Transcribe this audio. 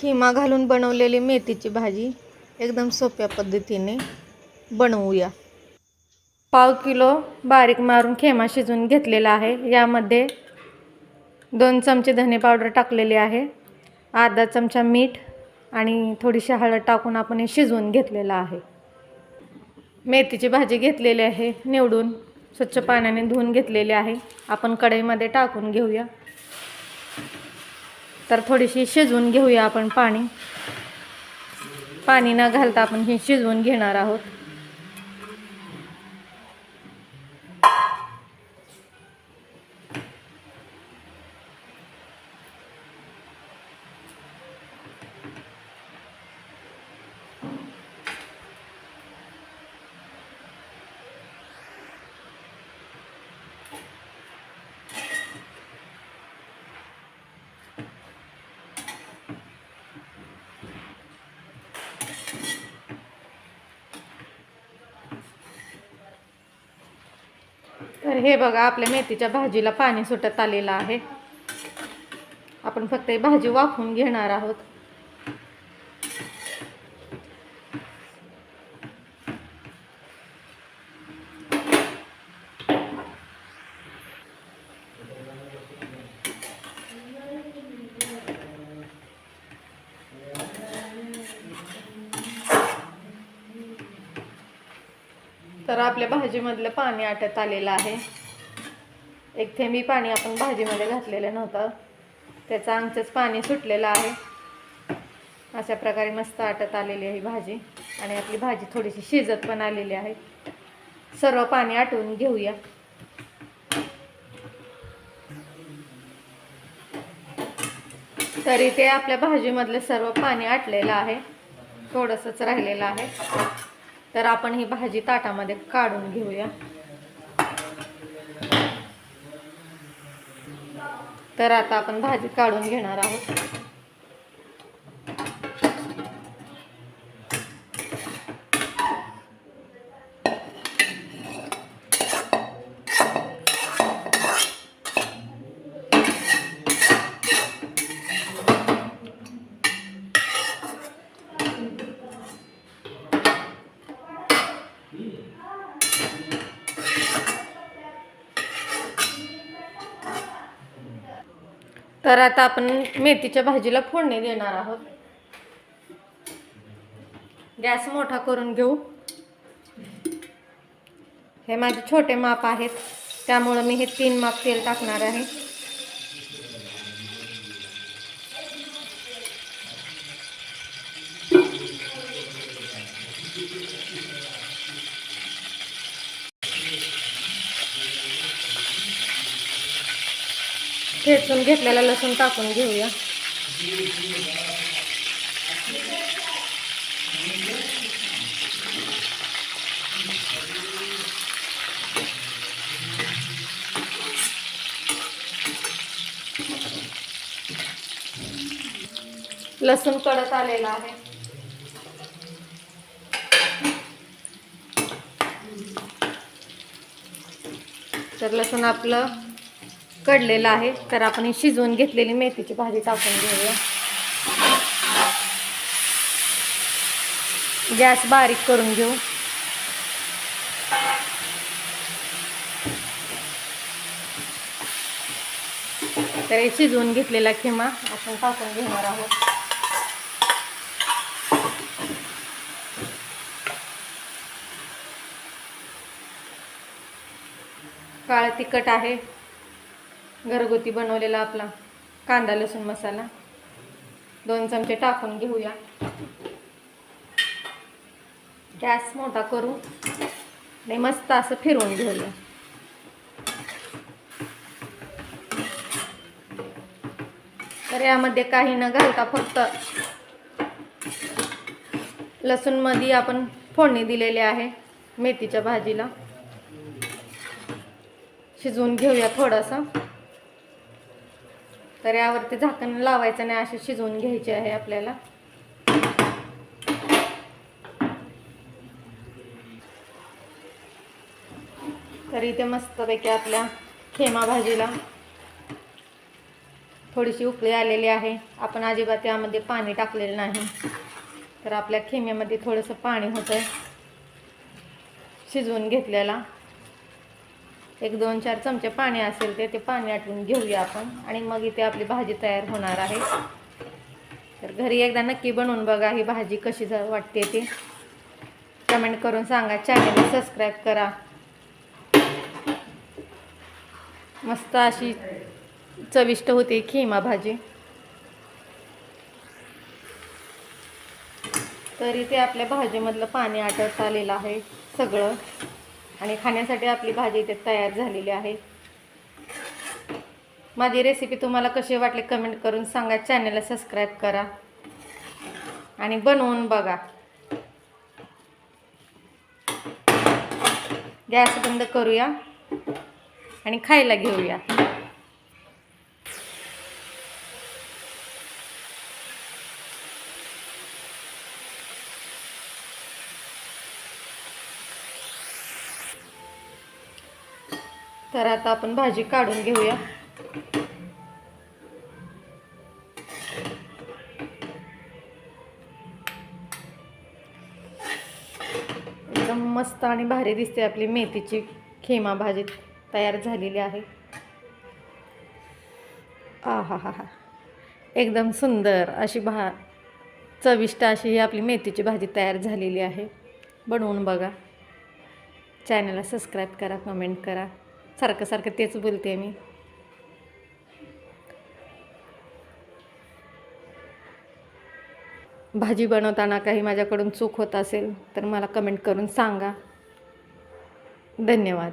खिमा घालून बनवलेली मेथीची भाजी एकदम सोप्या पद्धतीने बनवूया. पाव किलो बारीक मारून खेमा शिजवून घेतलेला आहे. यामध्ये दोन चमचे धने पावडर टाकलेली आहे. अर्धा चमचा मीठ आणि थोडीशी हळद टाकून आपण हे शिजवून घेतलेलं आहे. मेथीची भाजी घेतलेली आहे. निवडून स्वच्छ पाण्याने धुवून घेतलेली आहे. आपण कढईमध्ये टाकून घेऊया. तर थोडीशी शिजवून घेऊया आपण पाणी. पाणी न घालता आपण ही शिजवून घेणार आहोत. तर हे बघा आपल्या मेथीच्या भाजीला पाणी सुटत आलेलं आहे. आपण फक्त ही भाजी वाफून घेणार आहोत. तर आपल्या भाजीमधलं पाणी आटत आलेलं आहे. एक थेंबी पाणी आपण भाजीमध्ये घातलेलं नव्हतं. त्याचं आमचंच पाणी सुटलेलं आहे. अशा प्रकारे मस्त आटत आलेली आहे भाजी. आणि आपली भाजी थोडीशी शिजत पण आलेली आहे. सर्व पाणी आटवून घेऊया. तरी ते आपल्या भाजीमधलं सर्व पाणी आटलेलं आहे. थोडंसंच राहिलेलं आहे. तर आपण ही भाजी ताटामध्ये काढून घेऊया. तर आता आपण भाजी काढून घेणार आहोत. तर आता आपण मेथीच्या भाजीला फोडणी देणार आहोत. गॅस मोठा करून घेऊ. हे माझे छोटे माप आहेत त्यामुळं मी हे तीन माप तेल टाकणार आहे. ठेचून घेतलेला लसूण टाकून घेऊया. लसूण कडत आलेला आहे. तर लसूण आपलं कडलेलं आहे. तर आपण ही शिजवून घेतलेली मेथीची भाजी टाकून घेऊया. गॅस बारीक करून घेऊ. तर हे शिजवून घेतलेला खिमा आपण टाकून घेणार आहोत. काळा तिखट आहे. घरगुती बनवलेला आपला कांदा लसूण मसाला. दोन चमचे टाकून घेऊया. गॅस मोठा करू आणि मस्त असं फिरवून घेऊया. तर यामध्ये काही न घालता फक्त लसूणमध्ये आपण फोडणी दिलेली आहे मेथीच्या भाजीला. शिजवून घेऊया थोडंसं. तर यावरती झाकण लावायचं नाही असे शिजवून घ्यायचे आहे आपल्याला. तर इथे मस्तपैकी आपल्या खेमा भाजीला थोडीशी उकळी आलेली आहे. आपण अजिबात यामध्ये पाणी टाकलेलं नाही. तर आपल्या खेम्यामध्ये थोडंसं पाणी होतं शिजवून घेतलेला. एक दोन चार चमचे पाणी असेल ते ते पाणी आटवून घेऊया आपण. आणि मग इथे आपली भाजी तयार होणार आहे. तर घरी एकदा नक्की बनवून बघा ही भाजी कशी वाटते ती. कमेंट करून सांगा. चॅनलला सबस्क्राईब करा. मस्त अशी चविष्ट होते खिमा भाजी. तर इथे आपल्या भाजीमधलं पाणी आटत आलेलं आहे सगळं. आणि खाण्यासाठी आपली भाजी इथे तयार झालेली आहे. माझी रेसिपी तुम्हाला कशी वाटली कमेंट करून सांगा. चॅनलला सबस्क्राईब करा. आणि बनवून बघा. गॅस बंद करूया. आणि खायला घेऊया. तर आता आपण भाजी काढून घेऊया. एकदम मस्त आणि भारी दिसते आपली मेथीची खेमा भाजी तयार झालेली आहे. आ हा हा हा एकदम सुंदर अशी भा चविष्ट अशी ही आपली मेथीची भाजी तयार झालेली आहे. बनवून बघा. चॅनलला सबस्क्राईब करा कमेंट करा. सारखं सारखं तेच बोलते मी. भाजी बनवताना काही माझ्याकडून चूक होत असेल तर मला कमेंट करून सांगा. धन्यवाद.